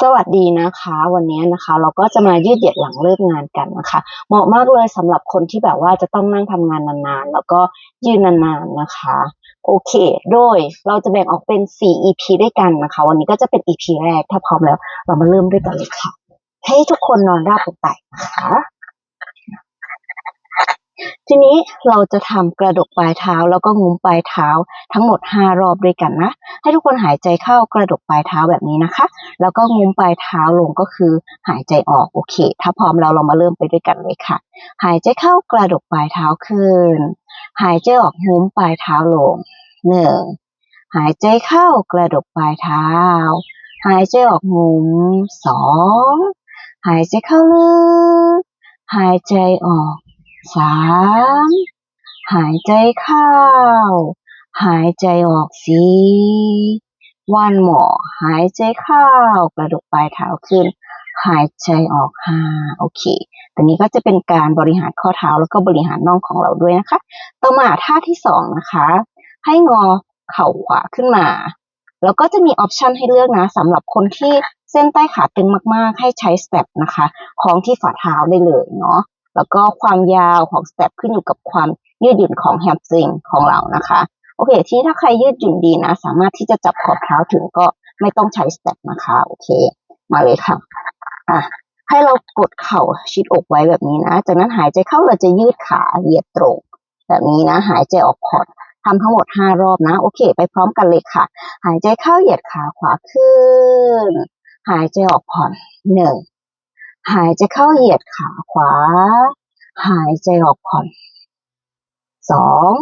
สวัสดีนะคะ วันนี้นะคะ เราก็จะมายืดเหยียดหลังเลิกงานกันนะคะ เหมาะมากเลยสำหรับคนที่แบบว่าจะต้องนั่งทำงานนานๆ แล้วก็ยืนนานๆนะคะ โอเค โดยเราจะแบ่งออกเป็น 4 EP ด้วยกันนะคะ วันนี้ก็จะเป็น EP แรกถ้าพร้อมแล้ว เรามาเริ่มด้วยกันเลยค่ะ ให้ทุกคนนอนราบลงไปนะคะ ทีนี้เราจะทำกระดกปลายเท้าแล้วก็งุ้มปลายเท้าทั้งหมด 5 รอบด้วยกันนะ ให้ทุกคนหายใจเข้ากระดกปลายเท้าแบบนี้นะคะ แล้วก็งุ้มปลายเท้าลงก็คือหายใจออกโอเค ถ้าพร้อมแล้วเรามาเริ่มไปด้วยกันเลยค่ะ หายใจเข้ากระดกปลายเท้าขึ้น หายใจออกงุ้มปลายเท้าลงหนึ่งหายใจเข้ากระดกปลายเท้า หายใจออกงุ้มสองหายใจเข้าลึกหายใจออก สามหายใจเข้า หายใจออกสีวันหมอหายใจเข้า กระดูกปลายเท้าขึ้น หายใจออกห้าโอเคตอนนี้ก็จะเป็นการบริหารข้อเท้าแล้วก็บริหารน่องของเราด้วยนะคะ ต่อมาท่าที่สองนะคะ ให้งอเข่าขวาขึ้นมา แล้วก็จะมีออปชันให้เลือกนะสำหรับคนที่เส้นใต้ขาตึงมาก ๆ ให้ใช้สเต็ปนะคะ ของที่ฝ่าเท้าได้เลยเนาะ แล้วก็ความยาวของสเต็ปขึ้นอยู่กับความยืดหยุ่นของแฮมสตริงของเรานะคะ โอเค ทีนี้ถ้าใครยืดหยุ่นดีนะ สามารถที่จะจับขอบเท้าถึงก็ไม่ต้องใช้สเต็ปนะคะ โอเค มาเลยค่ะ อะ ให้เรากดเข่าชิดอกไว้แบบนี้นะ จากนั้นหายใจเข้าเราจะยืดขาเหยียดตรง แบบนี้นะ หายใจออกผ่อนทำทั้งหมดห้ารอบนะ โอเค ไปพร้อมกันเลยค่ะ หายใจเข้าเหยียดขาขวาขึ้น หายใจออกผ่อนหนึ่ง หายใจเข้าเหยียดขาขวา หายใจออกผ่อนสอง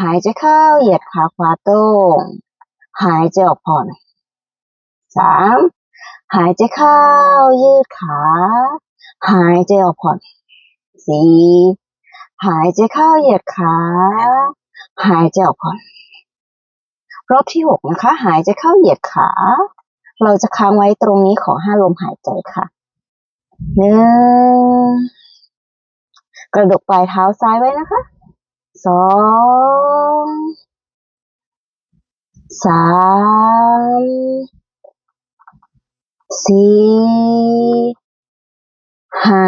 หายใจเข้าเหยียดขาขวาตรงหายใจออกผ่อนสามหายใจเข้ายืดขา หายใจออกผ่อนสี่หายใจเข้าเหยียดขา หายใจออกผ่อนรอบที่หกนะคะ หายใจเข้าเหยียดขา เราจะค้างไว้ตรงนี้ขอห้าลมหายใจค่ะ หนึ่งกระดกปลายเท้าซ้ายไว้นะคะสองสามสี่ห้า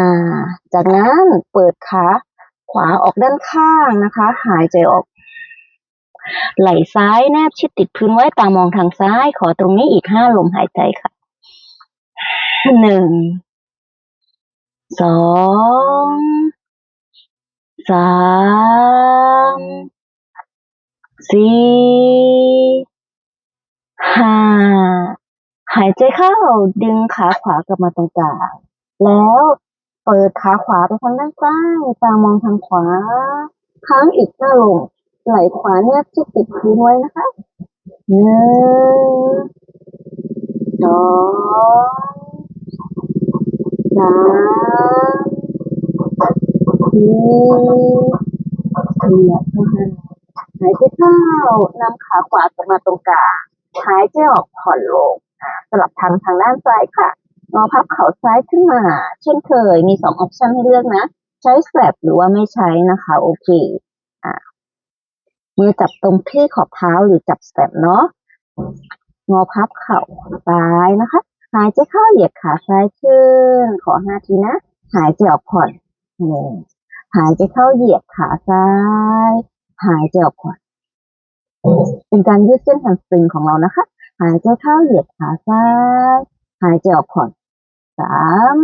จากนั้นเปิดขาขวาออกด้านข้างนะคะ หายใจออก ไหล่ซ้ายแนบชิดติดพื้นไว้ตามองทางซ้าย ขอตรงนี้อีกห้าลมหายใจค่ะหนึ่ง สองสามสี่ห้าหายใจเข้า ดึงขาขวากลับมาตรงกลางแล้วเปิดขาขวาไปทางด้านซ้ายตามองทางขวา ค้างอีกหน้าลมไหล่ขวาเนี่ยชิดติดพื้นไว้นะคะหนึ่งสอง สามสี่ขยับเข้าหาหายใจเข้านำขาขวากลับมาตรงกลางหายใจออกผ่อนลงสลับทางทางด้านซ้ายค่ะงอพับเข่าซ้ายขึ้นมา เช่นเคยมีสองออปชันให้เลือกนะ ใช้สแตปหรือว่าไม่ใช้นะคะ โอเคอ่ามือจับตรงที่ขอบเท้าหรือจับสเต็ปเนาะงอพับเข่าซ้ายนะคะ หายใจเข้าเหยียดขาซ้ายขึ้น ขอห้าทีนะ หายใจออกผ่อนหนึ่งหายใจเข้าเหยียดขาซ้าย หายใจออกผ่อนเป็นการยืดเส้นแฮมสตริงของเรานะคะ หายใจเข้าเหยียดขาซ้าย หายใจออกผ่อนสาม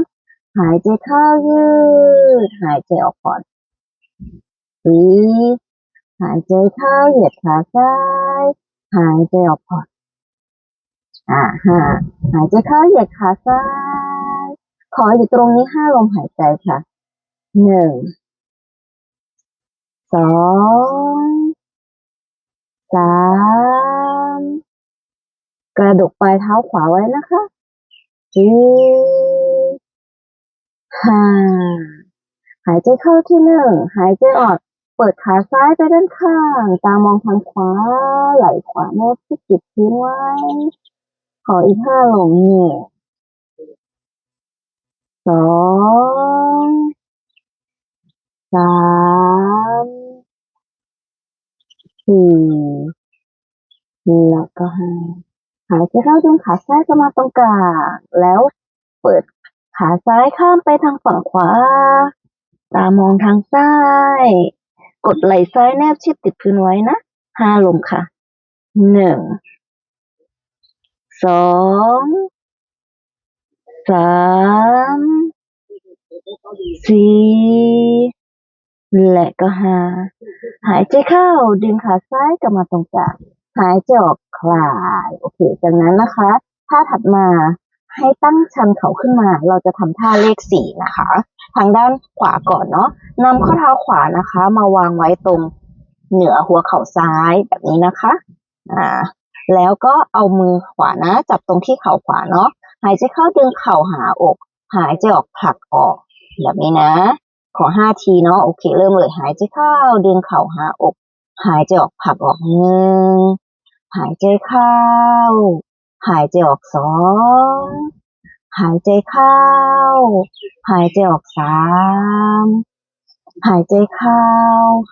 หายใจเข้ายืด หายใจออกผ่อนสี่หายใจเข้าเหยียดขาซ้าย หายใจออกผ่อน อ่าห้าหายใจเข้าเหยียดขาซ้ายขออยู่ตรงนี้ห้าลมหายใจค่ะหนึ่งสองสามกระดกปลายเท้าขวาไว้นะคะสี่ห้าหายใจเข้าที่หนึ่งหายใจออกเปิดขาซ้ายไปด้านข้าง ตามองทางขวาไหล่ขวาแนบที่จุดพื้นไว้ ขออีกห้าลมหนึ่งสองสามสี่แล้วก็ห้าหายใจเข้าดึงขาซ้ายเข้ามาตรงกลางแล้วเปิดขาซ้ายข้ามไปทางฝั่งขวา ตามองทางซ้าย กดไหล่ซ้ายแนบชิดติดพื้นไว้นะห้าลมค่ะหนึ่ง สองสามสี่และก็ห้าหายใจเข้าดึงขาซ้ายกลับมาตรงกลางหายใจออกคลาย โอเค จากนั้นนะคะท่าถัดมาให้ตั้งชันเข่าขึ้นมา เราจะทำท่าเลขสี่นะคะ ทางด้านขวาก่อนเนาะนำข้อเท้าขวานะคะ มาวางไว้ตรงเหนือหัวเข่าซ้ายแบบนี้นะคะ อ่า แล้วก็เอามือขวานะ จับตรงที่เข่าขวาเนาะหายใจเข้าดึงเข่าหาอก หายใจออกผลักออก แบบนี้นะ ขอห้าทีเนาะโอเค เริ่มเลยหายใจเข้าดึงเข่าหาอก หายใจออกผลักออกหนึ่งหายใจเข้า หายใจออกสองหายใจเข้า หายใจออกสามหายใจเข้า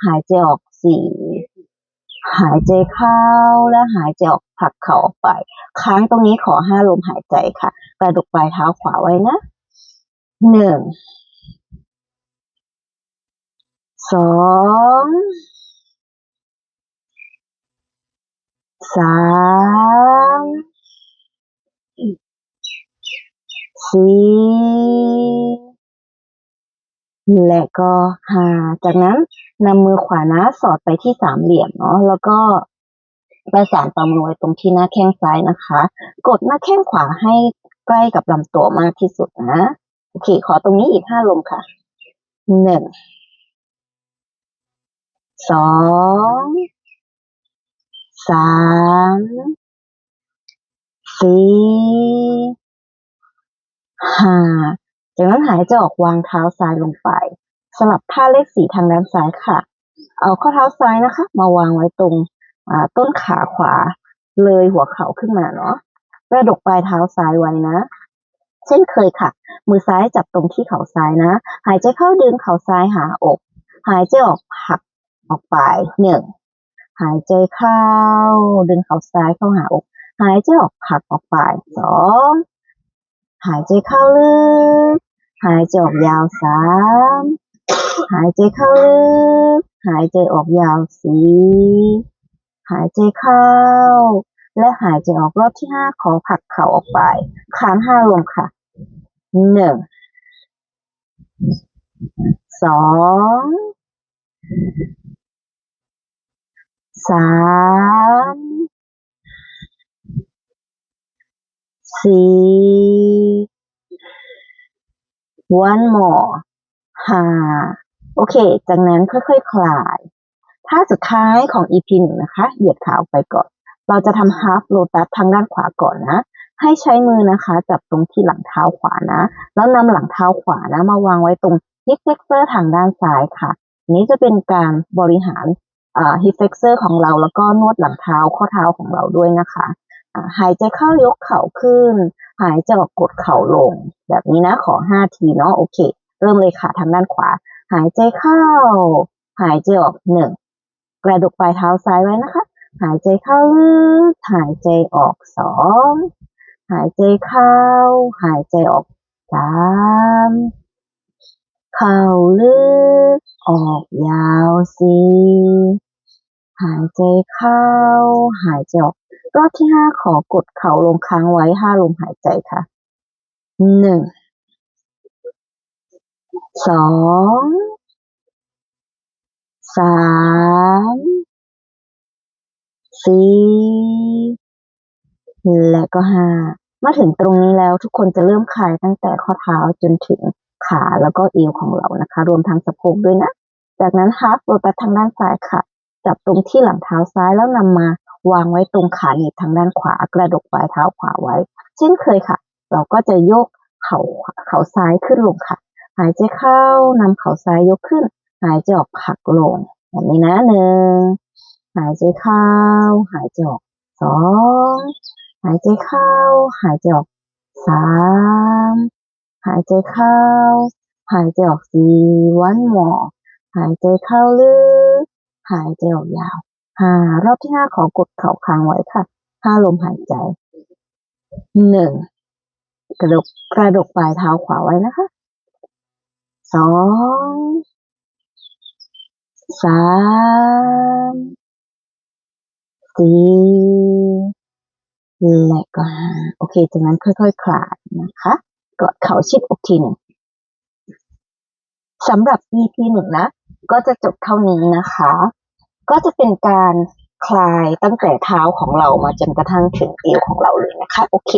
หายใจออกสี่ หายใจเข้าและหายใจออกผลักเข่าออกไป ค้างตรงนี้ขอห้าลมหายใจค่ะ กระดกปลายเท้าขวาไว้นะหนึ่งสองสามสี่และก็ห้าจากนั้น นำมือขวานะสอดไปที่สามเหลี่ยมเนาะแล้วก็ประสานต่อมือไว้ตรงที่หน้าแข้งซ้ายนะคะ กดหน้าแข้งขวาให้ใกล้กับลำตัวมากที่สุดนะ โอเค ขอตรงนี้อีกห้าลมค่ะหนึ่งสองสามสี่ห้าจากนั้นหายใจออกวางเท้าซ้ายลงไป สลับท่าเลขสีทางด้านซ้ายค่ะ เอาข้อเท้าซ้ายนะคะ มาวางไว้ตรงต้นขาขวาเลยหัวเข่าขึ้นมาเนาะกระดกปลายเท้าซ้ายไว้นะ เช่นเคยค่ะ มือซ้ายจับตรงที่เข่าซ้ายนะ หายใจเข้าดึงเข่าซ้ายหาอก หายใจออกผลักออกไปหนึ่งหายใจเข้า ดึงเข่าซ้ายเข้าหาอก หายใจออกผลักออกไปสองหายใจเข้าลึก หายใจออกยาวสาม หายใจเข้าลึกหายใจออกยาวสี่หายใจเข้า และหายใจออกรอบที่ห้าขอผลักเข่าออกไปค้างห้าลมค่ะหนึ่งสองสามสี่ one more หาโอเค จากนั้นค่อยๆคคลาย ท่าสุดท้ายของ EP หนึ่งนะคะ เหยียดขาออกไปก่อน เราจะทำ half lotus ทางด้านขวาก่อนนะ ให้ใช้มือนะคะ จับตรงที่หลังเท้าขวานะ แล้วนำหลังเท้าขวานะ มาวางไว้ตรง hip flexor ทางด้านซ้ายค่ะ นี้จะเป็นการบริหารอ่า hip flexor ของเรา แล้วก็นวดหลังเท้าข้อเท้าของเราด้วยนะคะหายใจเข้ายกเข่าขึ้น หายใจออกกดเข่าลง แบบนี้นะขอห้าทีเนาะโอเค เริ่มเลยค่ะทางด้านขวา หายใจเข้า หายใจออกหนึ่งกระดกปลายเท้าซ้ายไว้นะคะ หายใจเข้าลึกหายใจออกสองหายใจเข้า หายใจออกสามเข้าลึกออกยาวสี่หายใจเข้า หายใจออกรอบที่ห้าขอกดเข่าลงค้างไว้ห้าลมหายใจค่ะหนึ่ง สองสามสี่และก็ห้ามาถึงตรงนี้แล้วทุกคนจะเริ่มคลายตั้งแต่ข้อเท้าจนถึงขาแล้วก็เอวของเรานะคะ รวมทั้งสะโพกด้วยนะ จากนั้น half lotus ทางด้านซ้ายค่ะ จับตรงที่หลังเท้าซ้ายแล้วนำมาวางไว้ตรงขาหนีบทางด้านขวากระดกปลายเท้าขวาไว้ เช่นเคยค่ะ เราก็จะยกเข่าขวาเข่าซ้ายขึ้นลงค่ะ หายใจเข้านำเข่าซ้ายยกขึ้น หายใจออกผักลงแบบนี้นะหนึ่งหายใจเข้า หายใจออกสองหายใจเข้า หายใจออกสามหายใจเข้า หายใจออกสี่วันหมอหายใจเข้าลึกหายใจออกยาวห้ารอบที่ห้าขอกดเข่าค้างไว้ค่ะห้าลมหายใจหนึ่งกระดกกระดกปลายเท้าขวาไว้นะคะ สองสามสี่และก็ห้าโอเคจากนั้นค่อยๆคลายนะคะกดเข่าชิดอกทีหนึ่งสำหรับ EP หนึ่งนะ ก็จะจบเท่านี้นะคะ ก็จะเป็นการ คลายตั้งแต่เท้าของเรามาจนกระทั่งถึงเอวของเราเลยนะคะ โอเค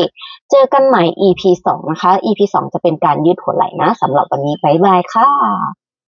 เจอกันใหม่ EP 2 นะคะ EP 2 จะเป็นการยืดหัวไหล่นะสำหรับวันนี้ บ๊ายบายค่ะ